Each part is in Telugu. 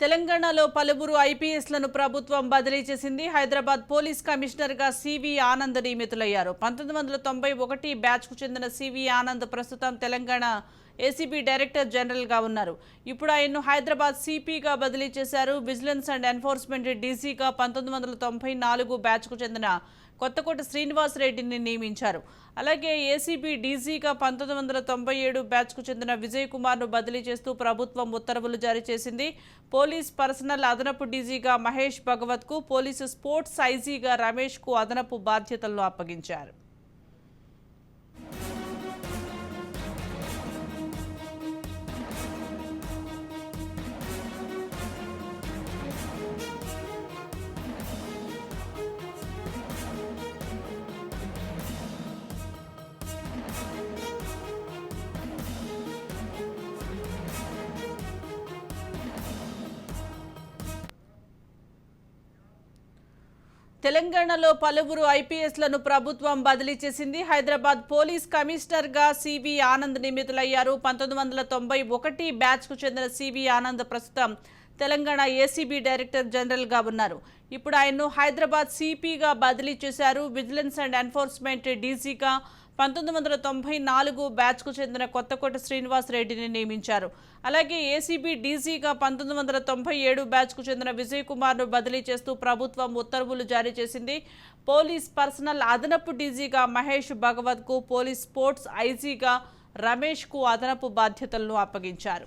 తెలంగాణలో పలువురు ఐపీఎస్లను ప్రభుత్వం బదిలీ చేసింది. హైదరాబాద్ పోలీస్ కమిషనర్గా సివి ఆనంద్ నియమితులయ్యారు. పంతొమ్మిది వందల తొంభై ఒకటి బ్యాచ్కు చెందిన సివి ఆనంద్ ప్రస్తుతం తెలంగాణ ఏసీబీ డైరెక్టర్ జనరల్గా ఉన్నారు. ఇప్పుడు ఆయన్ను హైదరాబాద్ సిపిగా బదిలీ చేశారు. విజిలెన్స్ అండ్ ఎన్ఫోర్స్మెంట్ డీసీగా పంతొమ్మిది వందల తొంభై నాలుగు బ్యాచ్కు చెందిన కొత్తకోట శ్రీనివాస్ రెడ్డిని నియమించారు. అలాగే ఏసీబీ డీజీగా పంతొమ్మిది వందల తొంభై ఏడు బ్యాచ్కు చెందిన విజయ్ కుమార్ను బదిలీ చేస్తూ ప్రభుత్వం ఉత్తర్వులు జారీ చేసింది. పోలీస్ పర్సనల్ అదనపు డీజీగా మహేష్ భగవత్కు పోలీసు స్పోర్ట్స్ ఐజీగా రమేష్కు అదనపు బాధ్యతలను అప్పగించారు. తెలంగాణలో పలువురు ఐపీఎస్లను ప్రభుత్వం బదిలీ చేసింది. హైదరాబాద్ పోలీస్ కమిషనర్గా సివి ఆనంద్ నియమితులయ్యారు. పంతొమ్మిది వందల తొంభై ఒకటి బ్యాచ్కు చెందిన సివి ఆనంద్ ప్రస్తుతం తెలంగాణ ఏసీబీ డైరెక్టర్ జనరల్గా ఉన్నారు. ఇప్పుడు ఆయన్ను హైదరాబాద్ సిపిగా బదిలీ చేశారు. విజిలెన్స్ అండ్ ఎన్ఫోర్స్మెంట్ డీసీగా పంతొమ్మిది వందల తొంభై నాలుగు బ్యాచ్కు చెందిన కొత్తకోట శ్రీనివాస్ రెడ్డిని నియమించారు. అలాగే ఏసీబీ డీసీగా పంతొమ్మిది వందల తొంభై ఏడు బ్యాచ్కు చెందిన విజయ్ కుమార్ను బదిలీ చేస్తూ ప్రభుత్వం ఉత్తర్వులు జారీ చేసింది. పోలీస్ పర్సనల్ అదనపు డీజీగా మహేష్ భగవత్కు పోలీస్ స్పోర్ట్స్ ఐజీగా రమేష్కు అదనపు బాధ్యతలను అప్పగించారు.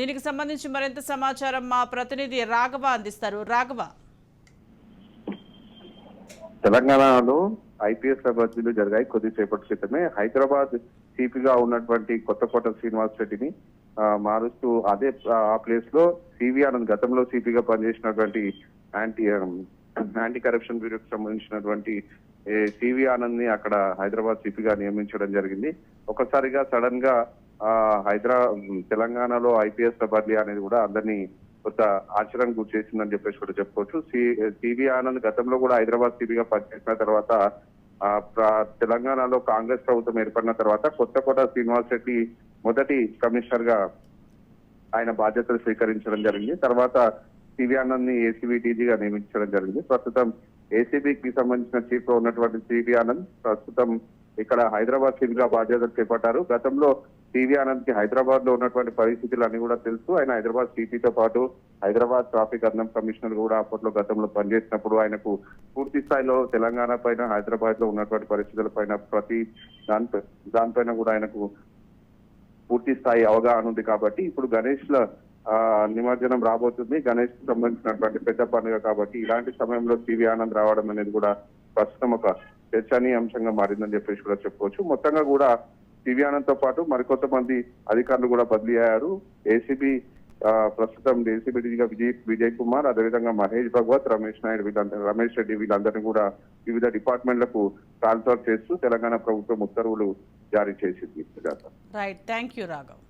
దీనికి సంబంధించి మరింత సమాచారం మా ప్రతినిధి రాఘవ అందిస్తారు. రాఘవ. తెలంగాణలో ఐపీఎస్ బదిలీలు జరిగాయి కొద్దిసేపటి క్రితమే. హైదరాబాద్ సిపిగా ఉన్నటువంటి కొత్త కోట శ్రీనివాస్ రెడ్డిని మారుస్తూ అదే ఆ, ప్లేస్లో సివి ఆనంద్ గతంలో సిపిగా పనిచేసినటువంటి యాంటీ యాంటీ కరప్షన్ బ్యూరోకి సంబంధించినటువంటి సివి ఆనంద్ని అక్కడ హైదరాబాద్ సిపిగా నియమించడం జరిగింది. ఒకసారిగా సడన్గా హైదరా తెలంగాణలో ఐపీఎస్ బదిలీ అనేది కూడా అందరినీ కొంత ఆశ్చర్యం గురి చేసిందని చెప్పేసి కూడా చెప్పుకోవచ్చు. సి- సివి ఆనంద్ గతంలో కూడా హైదరాబాద్ సిబిగా పనిచేసిన తర్వాత ఆ, తెలంగాణలో కాంగ్రెస్ ప్రభుత్వం ఏర్పడిన తర్వాత కొత్తకోట శ్రీనివాస్ రెడ్డి మొదటి కమిషనర్గా ఆయన బాధ్యతలు స్వీకరించడం జరిగింది. తర్వాత సివి ఆనంద్ని ఏసీబీ డీజీగా నియమించడం జరిగింది. ప్రస్తుతం ఏసీబీకి సంబంధించిన చీఫ్గా ఉన్నటువంటి సివి ఆనంద్ ప్రస్తుతం ఇక్కడ హైదరాబాద్ సిబిగా బాధ్యతలు చేపట్టారు. గతంలో సివి ఆనంద్కి హైదరాబాద్లో ఉన్నటువంటి పరిస్థితులు అన్ని కూడా తెలుసు. ఆయన హైదరాబాద్ సిపితో పాటు హైదరాబాద్ ట్రాఫిక్ అర్థం కమిషనర్ కూడా అప్పట్లో గతంలో పనిచేసినప్పుడు ఆయనకు పూర్తి స్థాయిలో తెలంగాణ పైన హైదరాబాద్లో ఉన్నటువంటి పరిస్థితుల పైన ప్రతి దానిపై దానిపైన కూడా ఆయనకు పూర్తి స్థాయి అవగాహన ఉంది కాబట్టి ఇప్పుడు గణేష్ ల నిమజ్జనం రాబోతుంది. గణేష్కి సంబంధించినటువంటి పెద్ద పండుగ కాబట్టి ఇలాంటి సమయంలో సివి ఆనంద్ రావడం అనేది కూడా ప్రస్తుతం ఒక చర్చనీయాంశంగా మారిందని చెప్పేసి కూడా చెప్పుకోవచ్చు. మొత్తంగా కూడా సివి పాటు మరికొంతమంది అధికారులు కూడా బదిలీ అయ్యారు. ఏసీబీ ప్రస్తుతం ఏసీబీ డీజీగా విజయ్ విజయ్ కుమార్ అదేవిధంగా మహేష్ భగవత్ రమేష్ నాయుడు వీళ్ళందరూ రమేష్ రెడ్డి వీళ్ళందరినీ కూడా వివిధ డిపార్ట్మెంట్లకు ట్రాన్స్ఫర్ చేస్తూ తెలంగాణ ప్రభుత్వం ఉత్తర్వులు జారీ చేసింది. Right thank you Raghav